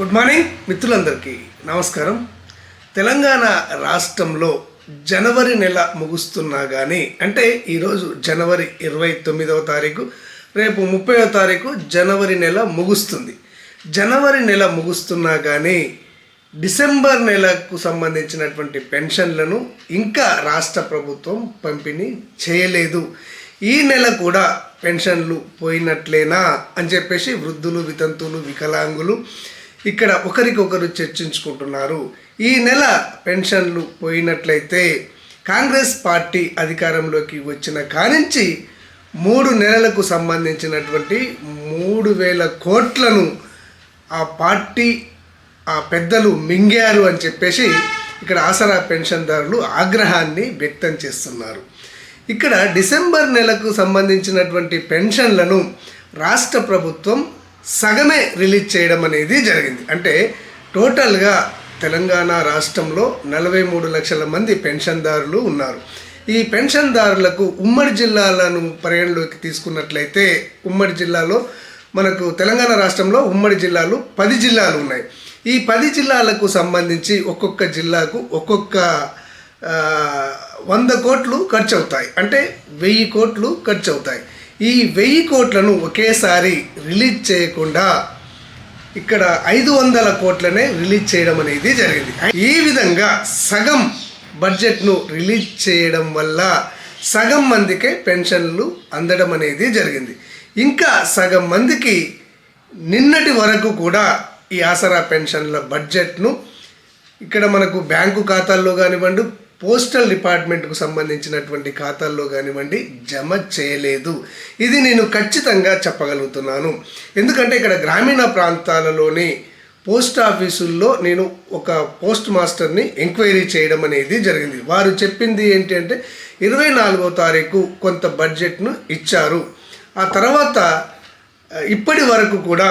Good morning మిత్రులందరికీ. నమస్కారం. తెలంగాణ రాష్ట్రంలో జనవరి నెల ముగుస్తున్నా కానీ అంటే ఈరోజు జనవరి ఇరవై తొమ్మిదవ తారీఖు రేపు ముప్పైవ తారీఖు జనవరి నెల ముగుస్తుంది. జనవరి నెల ముగుస్తున్నా కానీ డిసెంబర్ నెలకు సంబంధించినటువంటి పెన్షన్లను ఇంకా రాష్ట్ర ప్రభుత్వం పంపిణీ చేయలేదు. ఈ నెల కూడా పెన్షన్లు పోయినట్లేనా అని చెప్పేసి వృద్ధులు వితంతువులు వికలాంగులు ఇక్కడ ఒకరికొకరు చర్చించుకుంటున్నారు. ఈ నెల పెన్షన్లు పోయినట్లయితే కాంగ్రెస్ పార్టీ అధికారంలోకి వచ్చిన కానించి మూడు నెలలకు సంబంధించినటువంటి మూడు వేల కోట్లను ఆ పార్టీ ఆ పెద్దలు మింగారు అని చెప్పేసి ఇక్కడ ఆసరా పెన్షన్దారులు ఆగ్రహాన్ని వ్యక్తం చేస్తున్నారు. ఇక్కడ డిసెంబర్ నెలకు సంబంధించినటువంటి పెన్షన్లను రాష్ట్ర ప్రభుత్వం సగమే రిలీజ్ చేయడం అనేది జరిగింది. అంటే టోటల్గా తెలంగాణ రాష్ట్రంలో నలభై మూడు లక్షల మంది పెన్షన్దారులు ఉన్నారు. ఈ పెన్షన్దారులకు ఉమ్మడి జిల్లాలను పరిగణలోకి తీసుకున్నట్లయితే ఉమ్మడి జిల్లాలో మనకు తెలంగాణ రాష్ట్రంలో ఉమ్మడి జిల్లాలు పది జిల్లాలు ఉన్నాయి. ఈ పది జిల్లాలకు సంబంధించి ఒక్కొక్క జిల్లాకు ఒక్కొక్క వంద కోట్లు ఖర్చు అవుతాయి అంటే వెయ్యి కోట్లు ఖర్చు అవుతాయి ఈ వెయ్యి కోట్లను ఒకేసారి రిలీజ్ చేయకుండా ఇక్కడ ఐదు వందల కోట్లనే రిలీజ్ చేయడం అనేది జరిగింది. ఈ విధంగా సగం బడ్జెట్ను రిలీజ్ చేయడం వల్ల సగం మందికే పెన్షన్లు అందడం అనేది జరిగింది. ఇంకా సగం మందికి నిన్నటి వరకు కూడా ఈ ఆసరా పెన్షన్ల బడ్జెట్ను ఇక్కడ మనకు బ్యాంకు ఖాతాల్లో కానివ్వండి పోస్టల్ డిపార్ట్మెంట్కు సంబంధించినటువంటి ఖాతాల్లో కానివ్వండి జమ చేయలేదు. ఇది నేను ఖచ్చితంగా చెప్పగలుగుతున్నాను. ఎందుకంటే ఇక్కడ గ్రామీణ ప్రాంతాలలోని పోస్ట్ ఆఫీసుల్లో నేను ఒక పోస్ట్ మాస్టర్ని ఎంక్వైరీ చేయడం అనేది జరిగింది. వారు చెప్పింది ఏంటి అంటే ఇరవై నాలుగో తారీఖు కొంత బడ్జెట్ను ఇచ్చారు. ఆ తర్వాత ఇప్పటి వరకు కూడా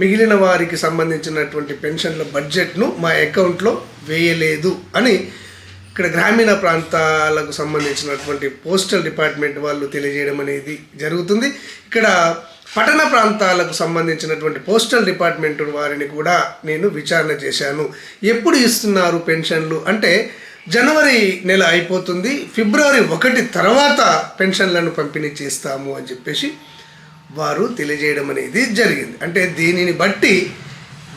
మిగిలిన వారికి సంబంధించినటువంటి పెన్షన్ల బడ్జెట్ను మా అకౌంట్లో వేయలేదు అని ఇక్కడ గ్రామీణ ప్రాంతాలకు సంబంధించినటువంటి పోస్టల్ డిపార్ట్మెంట్ వాళ్ళు తెలియజేయడం అనేది జరుగుతుంది. ఇక్కడ పట్టణ ప్రాంతాలకు సంబంధించినటువంటి పోస్టల్ డిపార్ట్మెంట్ వారిని కూడా నేను విచారణ చేశాను. ఎప్పుడు ఇస్తున్నారు పెన్షన్లు? అంటే జనవరి నెల అయిపోతుంది. ఫిబ్రవరి ఒకటి తర్వాత పెన్షన్లను పంపిణీ చేస్తాము అని చెప్పేసి వారు తెలియజేయడం అనేది జరిగింది. అంటే దీనిని బట్టి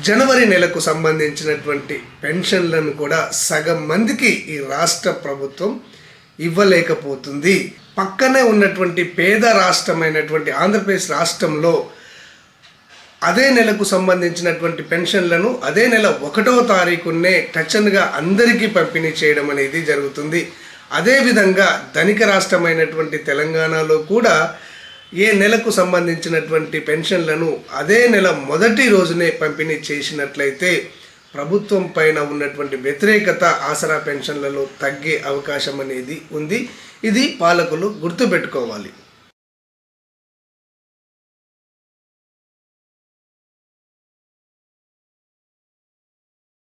జనవరి నెలకు సంబంధించినటువంటి పెన్షన్లను కూడా సగం మందికి ఈ రాష్ట్ర ప్రభుత్వం ఇవ్వలేకపోతుంది. పక్కనే ఉన్నటువంటి పేద రాష్ట్రమైనటువంటి ఆంధ్రప్రదేశ్ రాష్ట్రంలో అదే నెలకు సంబంధించినటువంటి పెన్షన్లను అదే నెల ఒకటో తారీఖునే టచన్గా అందరికీ పంపిణీ చేయడం అనేది జరుగుతుంది. అదేవిధంగా ధనిక రాష్ట్రమైనటువంటి తెలంగాణలో కూడా ఏ నెలకు సంబంధించినటువంటి పెన్షన్లను అదే నెల మొదటి రోజునే పంపిణీ చేసినట్లయితే ప్రభుత్వం పైన ఉన్నటువంటి వ్యతిరేకత ఆసరా పెన్షన్లలో తగ్గే అవకాశం అనేది ఉంది. ఇది పాలకులు గుర్తుపెట్టుకోవాలి.